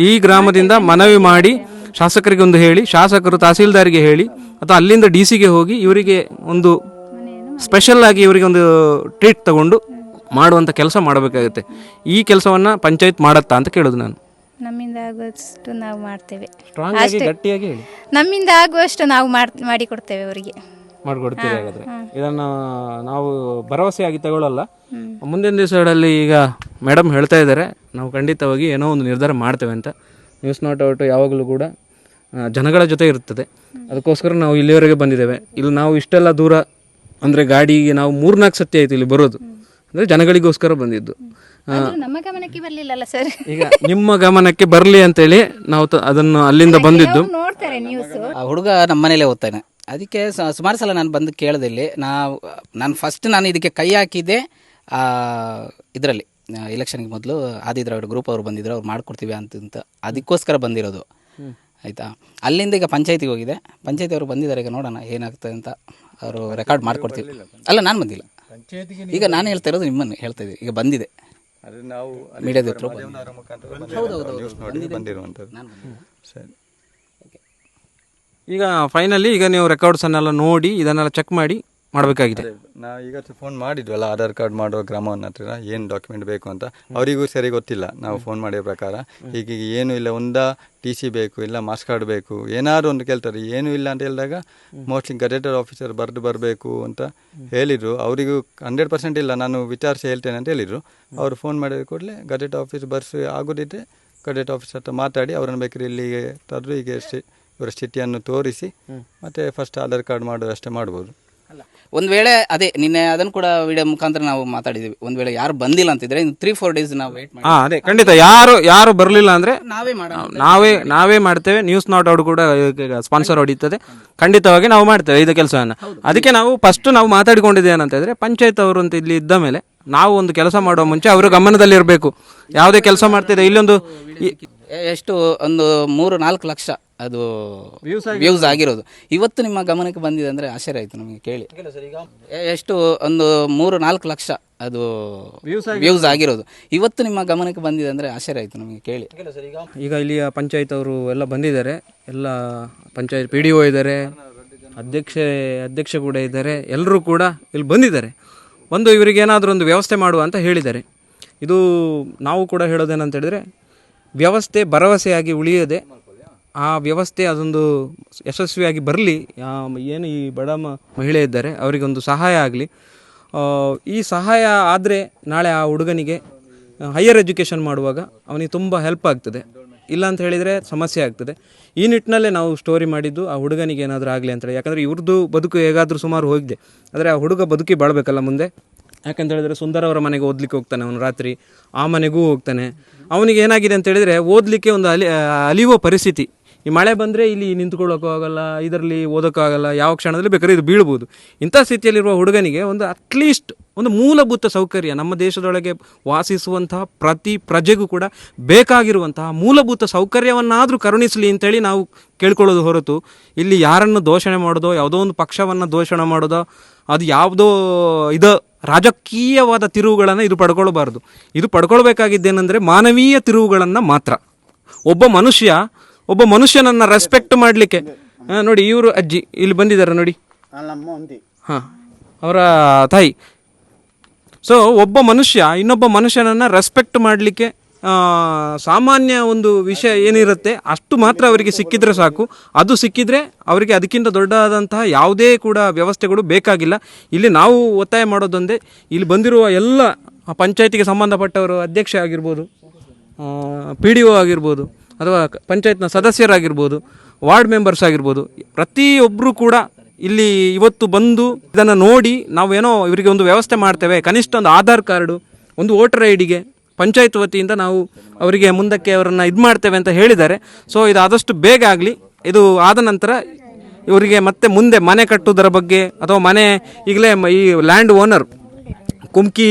[SPEAKER 1] ಈ ಗ್ರಾಮದಿಂದ ಮನವಿ ಮಾಡಿ ಶಾಸಕರಿಗೆ ಒಂದು ಹೇಳಿ ಶಾಸಕರು ತಹಸೀಲ್ದಾರಿಗೆ ಹೇಳಿ ಅಥವಾ ಅಲ್ಲಿಂದ ಡಿ ಸಿಗೆ ಹೋಗಿ ಇವರಿಗೆ ಒಂದು ಸ್ಪೆಷಲ್ ಆಗಿ ಇವರಿಗೆ ಒಂದು ಟ್ರೀಟ್ ತಗೊಂಡು ಮಾಡುವಂಥ ಕೆಲಸ ಮಾಡಬೇಕಾಗುತ್ತೆ. ಈ ಕೆಲಸವನ್ನ ಪಂಚಾಯತ್ ಮಾಡತ್ತಾ ಅಂತ ಕೇಳೋದು ನಾನು.
[SPEAKER 7] ನಮ್ಮಿಂದ ಆಗುವಷ್ಟು ನಾವು ಮಾಡ್ತೇವೆ.
[SPEAKER 1] ಸ್ಟ್ರಾಂಗ್ ಆಗಿ ಗಟ್ಟಿಯಾಗಿ ಹೇಳಿ.
[SPEAKER 7] ನಮ್ಮಿಂದ ಆಗುವಷ್ಟು ನಾವು ಮಾಡ್ ಮಾಡಿಕೊಡ್ತೇವೆ ಅವರಿಗೆ.
[SPEAKER 1] ಮಾಡ್ಕೊಡ್ತೀರಿ ಹಾಗಾದ್ರೆ. ಇದನ್ನ ನಾವು ಭರವಸೆಯಾಗಿ ತಗೊಳ್ಳಲ್ಲ ಮುಂದಿನ ದಿವಸಗಳಲ್ಲಿ ಈಗ ಮೇಡಮ್ ಹೇಳ್ತಾ ಇದ್ದಾರೆ ನಾವು ಖಂಡಿತವಾಗಿ ಏನೋ ಒಂದು ನಿರ್ಧಾರ ಮಾಡ್ತೇವೆ ಅಂತ. ನ್ಯೂಸ್ ನಾಟ್ ಔಟ್ ಯಾವಾಗಲೂ ಕೂಡ ಜನಗಳ ಜೊತೆ ಇರುತ್ತದೆ. ಅದಕ್ಕೋಸ್ಕರ ನಾವು ಇಲ್ಲಿವರೆಗೆ ಬಂದಿದ್ದೇವೆ. ಇಲ್ಲಿ ನಾವು ಇಷ್ಟೆಲ್ಲ ದೂರ ಅಂದರೆ ಗಾಡಿಗೆ ನಾವು ಮೂರ್ನಾಲ್ಕು ಸತಿ ಆಯಿತು ಇಲ್ಲಿ ಬರೋದು. ಅಂದರೆ ಜನಗಳಿಗೋಸ್ಕರ ಬಂದಿದ್ದು.
[SPEAKER 7] ನಮ್ಮ ಗಮನಕ್ಕೆ ಬರಲಿಲ್ಲಲ್ಲ ಸರ್
[SPEAKER 1] ಈಗ ನಿಮ್ಮ ಗಮನಕ್ಕೆ ಬರಲಿ ಅಂತೇಳಿ ನಾವು ತ- ಅದನ್ನು ಅಲ್ಲಿಂದ ಬಂದಿದ್ದು.
[SPEAKER 7] ನೋಡ್ತಾರೆ ನ್ಯೂಸ್
[SPEAKER 5] ಆ ಹುಡುಗ ನಮ್ಮ ಮನೇಲೆ ಓದ್ತಾನೆ. ಅದಕ್ಕೆ ಸ- ಸುಮಾರು ಸಲ ನಾನು ಬಂದು ಕೇಳಿದೆ ಇಲ್ಲಿ ನಾವು ನಾನು ಫಸ್ಟ್ ನಾನು ಇದಕ್ಕೆ ಕೈ ಹಾಕಿದ್ದೆ ಇದರಲ್ಲಿ ಇಲೆಕ್ಷನ್ಗೆ ಮೊದಲು ಆದಿದ್ರಾವಿಡ ಗ್ರೂಪ್ ಅವರು ಬಂದಿದ್ರು ಅವ್ರು ಮಾಡ್ಕೊಡ್ತೀವಿ ಅಂತ ಅಂತ. ಅದಕ್ಕೋಸ್ಕರ ಬಂದಿರೋದು. ಆಯಿತಾ? ಅಲ್ಲಿಂದ ಈಗ ಪಂಚಾಯತಿಗೆ ಹೋಗಿದೆ. ಪಂಚಾಯತಿ ಅವರು ಬಂದಿದ್ದಾರೆ ಈಗ ನೋಡೋಣ ಏನಾಗ್ತದೆ ಅಂತ ಅವರು ರೆಕಾರ್ಡ್ ಮಾಡಿಕೊಡ್ತೀವಿ. ಅಲ್ಲ ನಾನು ಬಂದಿಲ್ಲ. ಈಗ ನಾನು ಹೇಳ್ತಾ ಇರೋದು ನಿಮ್ಮನ್ನು ಹೇಳ್ತಾ ಇದ್ದೀವಿ ಈಗ ಬಂದಿದೆ.
[SPEAKER 2] ನಾವು
[SPEAKER 5] ಮೀಡಿಯಾದ ಹತ್ರ
[SPEAKER 2] ಸರಿ.
[SPEAKER 1] ಈಗ ಫೈನಲಿ ಈಗ ನೀವು ರೆಕಾರ್ಡ್ಸನ್ನೆಲ್ಲ ನೋಡಿ ಇದನ್ನೆಲ್ಲ ಚೆಕ್ ಮಾಡಿ ಮಾಡಬೇಕಾಗಿದೆ.
[SPEAKER 2] ನಾವು ಈಗ ಫೋನ್ ಮಾಡಿದ್ವಲ್ಲ, ಆಧಾರ್ ಕಾರ್ಡ್ ಮಾಡೋ ಗ್ರಾಮವನ್ನ ಹತ್ರ ಏನು ಡಾಕ್ಯುಮೆಂಟ್ ಬೇಕು ಅಂತ. ಅವರಿಗೂ ಸರಿ ಗೊತ್ತಿಲ್ಲ, ನಾವು ಫೋನ್ ಮಾಡಿದ ಪ್ರಕಾರ. ಈಗ ಏನು ಇಲ್ಲ, ಒಂದ ಟಿ ಸಿ ಬೇಕು, ಇಲ್ಲ ಮಾಸ್ ಕಾರ್ಡ್ ಬೇಕು, ಏನಾದ್ರು ಒಂದು ಕೇಳ್ತಾರೆ, ಏನು ಇಲ್ಲ ಅಂತ ಹೇಳಿದಾಗ ಮೋಸ್ಟ್ಲಿ ಗಜೆಟರ್ ಆಫೀಸರ್ ಬರೆದು ಬರಬೇಕು ಅಂತ ಹೇಳಿದರು. ಅವರಿಗೂ ಹಂಡ್ರೆಡ್ ಪರ್ಸೆಂಟ್ ಇಲ್ಲ, ನಾನು ವಿಚಾರಿಸಿ ಹೇಳ್ತೇನೆ ಅಂತ ಹೇಳಿದರು. ಅವರು ಫೋನ್ ಮಾಡಿದ ಕೂಡಲೇ ಗಜೆಟ್ ಆಫೀಸ್ ಬರ್ಸಿ ಆಗೋದಿದ್ರೆ ಗಜೆಟ್ ಆಫೀಸ್ ಹತ್ರ ಮಾತಾಡಿ, ಅವರನ್ನು ಬೇಕಾದ್ರೆ ಇಲ್ಲಿಗೆ ತರಲು ಈಗ ಇವರ ಸ್ಥಿತಿಯನ್ನು ತೋರಿಸಿ, ಮತ್ತೆ ಫಸ್ಟ್ ಆಧಾರ್ ಕಾರ್ಡ್ ಮಾಡೋದು ಅಷ್ಟೇ ಮಾಡ್ಬೋದು.
[SPEAKER 5] ಒಂದು ವೇಳೆ ಅದೇ ನಿನ್ನೆ ಅದನ್ನು ಕೂಡ ವಿಡಿಯೋ ಮುಖಾಂತರ ನಾವು ಮಾತಾಡಿದೀವಿ. ಒಂದು ವೇಳೆ ಯಾರು ಬಂದಿಲ್ಲ ಅಂತಿದ್ರೆ ಇನ್ನು ತ್ರೀ ಫೋರ್ ಡೇಸ್ ನಾವು ವೇಟ್ ಮಾಡಿ
[SPEAKER 1] ಹಾ ಅದೇ ಖಂಡಿತ. ಯಾರು ಯಾರು ಬರಲಿಲ್ಲ ಅಂದ್ರೆ
[SPEAKER 5] ನಾವೇ ಮಾಡೋಣ
[SPEAKER 1] ನಾವೇ ನಾವೇ ಮಾಡ್ತೇವೆ. ನ್ಯೂಸ್ ನಾಟ್ ಔಟ್ ಕೂಡ ಸ್ಪಾನ್ಸರ್ ಹೊಡಿತದೆ. ಖಂಡಿತವಾಗಿ ನಾವು ಮಾಡ್ತೇವೆ ಇದು ಕೆಲಸವನ್ನ. ಅದಕ್ಕೆ ನಾವು ಫಸ್ಟ್ ನಾವು ಮಾತಾಡಿಕೊಂಡಿದ್ದೆ ಏನಂತ ಹೇಳಿದ್ರೆ ಪಂಚಾಯತ್ ಅವರು ಅಂತ ಇಲ್ಲಿ ಇದ್ದ ಮೇಲೆ ನಾವು ಒಂದು ಕೆಲಸ ಮಾಡುವ ಮುಂಚೆ ಅವರು ಗಮನದಲ್ಲಿ ಇರಬೇಕು. ಯಾವುದೇ ಕೆಲಸ ಮಾಡ್ತಿದೆ ಇಲ್ಲೊಂದು
[SPEAKER 5] ಎಷ್ಟು? ಒಂದು ಮೂರು ನಾಲ್ಕು ಲಕ್ಷ. ಅದು ವ್ಯೂಸ್ ಆಗಿರೋದು. ಇವತ್ತು ನಿಮ್ಮ ಗಮನಕ್ಕೆ ಬಂದಿದೆ ಅಂದರೆ ಆಶ್ಚರ್ಯ ಆಯಿತು ನಮಗೆ ಕೇಳಿ. ಎಷ್ಟು? ಒಂದು ಮೂರು ನಾಲ್ಕು ಲಕ್ಷ ಅದು ವ್ಯೂಸ್ ಆಗಿರೋದು. ಇವತ್ತು ನಿಮ್ಮ ಗಮನಕ್ಕೆ ಬಂದಿದೆ ಅಂದರೆ ಆಶ್ಚರ್ಯ ಆಯಿತು ನಮಗೆ ಕೇಳಿ.
[SPEAKER 1] ಈಗ ಇಲ್ಲಿಯ ಪಂಚಾಯತ್ ಅವರು ಎಲ್ಲ ಬಂದಿದ್ದಾರೆ. ಎಲ್ಲ ಪಂಚಾಯತ್ ಪಿ ಡಿ ಒ ಇದ್ದಾರೆ. ಅಧ್ಯಕ್ಷೆ ಅಧ್ಯಕ್ಷ ಕೂಡ ಇದ್ದಾರೆ. ಎಲ್ಲರೂ ಕೂಡ ಇಲ್ಲಿ ಬಂದಿದ್ದಾರೆ. ಒಂದು ಇವರಿಗೆ ಏನಾದರೂ ಒಂದು ವ್ಯವಸ್ಥೆ ಮಾಡುವ ಅಂತ ಹೇಳಿದ್ದಾರೆ. ಇದು ನಾವು ಕೂಡ ಹೇಳೋದೇನಂತ ಹೇಳಿದರೆ ವ್ಯವಸ್ಥೆ ಭರವಸೆಯಾಗಿ ಉಳಿಯದೆ ಆ ವ್ಯವಸ್ಥೆ ಅದೊಂದು ಯಶಸ್ವಿಯಾಗಿ ಬರಲಿ. ಏನು ಈ ಬಡ ಮಹಿಳೆ ಇದ್ದಾರೆ, ಅವರಿಗೊಂದು ಸಹಾಯ ಆಗಲಿ. ಈ ಸಹಾಯ ಆದರೆ ನಾಳೆ ಆ ಹುಡುಗನಿಗೆ ಹೈಯರ್ ಎಜುಕೇಷನ್ ಮಾಡುವಾಗ ಅವನಿಗೆ ತುಂಬ ಹೆಲ್ಪ್ ಆಗ್ತದೆ. ಇಲ್ಲ ಅಂತ ಹೇಳಿದರೆ ಸಮಸ್ಯೆ ಆಗ್ತದೆ. ಈ ನಿಟ್ಟಿನಲ್ಲೇ ನಾವು ಸ್ಟೋರಿ ಮಾಡಿದ್ದು ಆ ಹುಡುಗನಿಗೆ ಏನಾದರೂ ಆಗಲಿ ಅಂತೇಳಿ ಯಾಕಂದರೆ ಇವ್ರದ್ದು ಬದುಕು ಹೇಗಾದರೂ ಸುಮಾರು ಹೋಗಿದೆ. ಆದರೆ ಆ ಹುಡುಗ ಬದುಕಿ ಬಾಳಬೇಕಲ್ಲ ಮುಂದೆ? ಯಾಕಂತ ಹೇಳಿದ್ರೆ ಸುಂದರ ಅವರ ಮನೆಗೆ ಓದಲಿಕ್ಕೆ ಹೋಗ್ತಾನೆ ಅವನು ರಾತ್ರಿ. ಆ ಮನೆಗೂ ಹೋಗ್ತಾನೆ. ಅವನಿಗೆ ಏನಾಗಿದೆ ಅಂತ ಹೇಳಿದ್ರೆ ಓದಲಿಕ್ಕೆ ಒಂದು ಅಲಿ ಅಲಿಯುವ ಪರಿಸ್ಥಿತಿ. ಈ ಮಳೆ ಬಂದರೆ ಇಲ್ಲಿ ನಿಂತ್ಕೊಳ್ಳೋಕ್ಕೂ ಆಗಲ್ಲ, ಇದರಲ್ಲಿ ಓದೋಕ್ಕಾಗಲ್ಲ, ಯಾವ ಕ್ಷಣದಲ್ಲಿ ಬೇಕಾದ್ರೆ ಇದು ಬೀಳ್ಬೋದು. ಇಂಥ ಸ್ಥಿತಿಯಲ್ಲಿರುವ ಹುಡುಗನಿಗೆ ಒಂದು ಅಟ್ಲೀಸ್ಟ್ ಒಂದು ಮೂಲಭೂತ ಸೌಕರ್ಯ, ನಮ್ಮ ದೇಶದೊಳಗೆ ವಾಸಿಸುವಂತಹ ಪ್ರತಿ ಪ್ರಜೆಗೂ ಕೂಡ ಬೇಕಾಗಿರುವಂತಹ ಮೂಲಭೂತ ಸೌಕರ್ಯವನ್ನಾದರೂ ಕರುಣಿಸಲಿ ಅಂತೇಳಿ ನಾವು ಕೇಳ್ಕೊಳ್ಳೋದು ಹೊರತು, ಇಲ್ಲಿ ಯಾರನ್ನು ದೋಷಣೆ ಮಾಡೋದೋ, ಯಾವುದೋ ಒಂದು ಪಕ್ಷವನ್ನು ದೋಷಣೆ ಮಾಡೋದೋ, ಅದು ಯಾವುದೋ ಇದು ರಾಜಕೀಯವಾದ ತಿರುವುಗಳನ್ನು ಇದು ಪಡ್ಕೊಳ್ಬಾರ್ದು. ಇದು ಪಡ್ಕೊಳ್ಬೇಕಾಗಿದ್ದೇನೆಂದರೆ ಮಾನವೀಯ ತಿರುವುಗಳನ್ನು ಮಾತ್ರ. ಒಬ್ಬ ಮನುಷ್ಯ ಒಬ್ಬ ಮನುಷ್ಯನನ್ನ ರೆಸ್ಪೆಕ್ಟ್ ಮಾಡಲಿಕ್ಕೆ. ನೋಡಿ ಇವರು ಅಜ್ಜಿ ಇಲ್ಲಿ ಬಂದಿದ್ದಾರೆ ನೋಡಿ. ಹಾಂ ಅವರ ತಾಯಿ. ಸೊ ಒಬ್ಬ ಮನುಷ್ಯ ಇನ್ನೊಬ್ಬ ಮನುಷ್ಯನನ್ನ ರೆಸ್ಪೆಕ್ಟ್ ಮಾಡಲಿಕ್ಕೆ ಸಾಮಾನ್ಯ ಒಂದು ವಿಷಯ ಏನಿರುತ್ತೆ ಅಷ್ಟು ಮಾತ್ರ ಅವರಿಗೆ ಸಿಕ್ಕಿದ್ರೆ ಸಾಕು. ಅದು ಸಿಕ್ಕಿದ್ರೆ ಅವರಿಗೆ ಅದಕ್ಕಿಂತ ದೊಡ್ಡದಾದಂತಹ ಯಾವುದೇ ಕೂಡ ವ್ಯವಸ್ಥೆಗಳು ಬೇಕಾಗಿಲ್ಲ. ಇಲ್ಲಿ ನಾವು ಒತ್ತಾಯ ಮಾಡೋದೊಂದೇ ಇಲ್ಲಿ ಬಂದಿರುವ ಎಲ್ಲ ಪಂಚಾಯತಿಗೆ ಸಂಬಂಧಪಟ್ಟವರು ಅಧ್ಯಕ್ಷ ಆಗಿರ್ಬೋದು ಪಿ ಡಿ ಒ ಆಗಿರ್ಬೋದು ಅಥವಾ ಪಂಚಾಯತ್ನ ಸದಸ್ಯರಾಗಿರ್ಬೋದು, ವಾರ್ಡ್ ಮೆಂಬರ್ಸ್ ಆಗಿರ್ಬೋದು ಪ್ರತಿಯೊಬ್ಬರೂ ಕೂಡ ಇಲ್ಲಿ ಇವತ್ತು ಬಂದು ಇದನ್ನು ನೋಡಿ ನಾವೇನೋ ಇವರಿಗೆ ಒಂದು ವ್ಯವಸ್ಥೆ ಮಾಡ್ತೇವೆ, ಕನಿಷ್ಠ ಒಂದು ಆಧಾರ್ ಕಾರ್ಡು, ಒಂದು ವೋಟರ್ ಐ ಡಿಗೆ ಪಂಚಾಯತ್ ವತಿಯಿಂದ ನಾವು ಅವರಿಗೆ ಮುಂದಕ್ಕೆ ಅವರನ್ನು ಇದು ಮಾಡ್ತೇವೆ ಅಂತ ಹೇಳಿದ್ದಾರೆ. ಸೊ ಇದು ಆದಷ್ಟು ಬೇಗ ಆಗಲಿ. ಇದು ಆದ ನಂತರ ಇವರಿಗೆ ಮತ್ತೆ ಮುಂದೆ ಮನೆ ಕಟ್ಟುವುದರ ಬಗ್ಗೆ ಅಥವಾ ಮನೆ ಈಗಲೇ ಈ ಲ್ಯಾಂಡ್ ಓನರ್ ಕುಮ್ಕಿ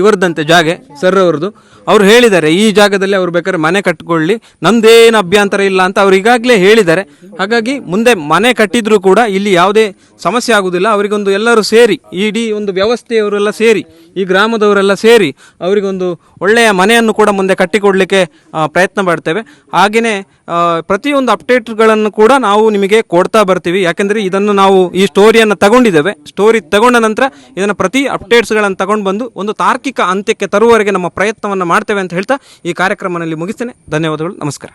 [SPEAKER 1] ಇವರದಂತೆ ಜಾಗೆ ಸರ್ ಅವ್ರದ್ದು. ಅವ್ರು ಹೇಳಿದ್ದಾರೆ, ಈ ಜಾಗದಲ್ಲಿ ಅವ್ರು ಬೇಕಾದ್ರೆ ಮನೆ ಕಟ್ಟಿಕೊಳ್ಳಿ ನಮ್ದೇನು ಅಭ್ಯಂತರ ಇಲ್ಲ ಅಂತ ಅವ್ರು ಈಗಾಗಲೇ ಹೇಳಿದ್ದಾರೆ. ಹಾಗಾಗಿ ಮುಂದೆ ಮನೆ ಕಟ್ಟಿದ್ರು ಕೂಡ ಇಲ್ಲಿ ಯಾವುದೇ ಸಮಸ್ಯೆ ಆಗುವುದಿಲ್ಲ ಅವರಿಗೊಂದು ಎಲ್ಲರೂ ಸೇರಿ, ಇಡೀ ಒಂದು ವ್ಯವಸ್ಥೆಯವರೆಲ್ಲ ಸೇರಿ, ಈ ಗ್ರಾಮದವರೆಲ್ಲ ಸೇರಿ ಅವರಿಗೊಂದು ಒಳ್ಳೆಯ ಮನೆಯನ್ನು ಕೂಡ ಮುಂದೆ ಕಟ್ಟಿಕೊಡ್ಲಿಕ್ಕೆ ಪ್ರಯತ್ನ ಮಾಡ್ತೇವೆ ಹಾಗೆಯೇ ಪ್ರತಿಯೊಂದು ಅಪ್ಡೇಟ್ಗಳನ್ನು ಕೂಡ ನಾವು ನಿಮಗೆ ಕೊಡ್ತಾ ಬರ್ತೀವಿ. ಯಾಕೆಂದರೆ ಇದನ್ನು ನಾವು ಈ ಸ್ಟೋರಿಯನ್ನು ತಗೊಂಡಿದ್ದೇವೆ. ಸ್ಟೋರಿ ತಗೊಂಡ ನಂತರ ಇದನ್ನು ಪ್ರತಿ ಅಪ್ಡೇಟ್ಸ್ಗಳನ್ನು ತಗೊಂಡು ಬಂದು ಒಂದು ತಾರ್ಕಿಕ ಅಂತ್ಯಕ್ಕೆ ತರುವವರೆಗೆ ನಮ್ಮ ಪ್ರಯತ್ನವನ್ನು ಮಾಡ್ತೇವೆ ಅಂತ ಹೇಳ್ತಾ ಈ ಕಾರ್ಯಕ್ರಮದಲ್ಲಿ ಮುಗಿಸ್ತೇನೆ. ಧನ್ಯವಾದಗಳು. ನಮಸ್ಕಾರ.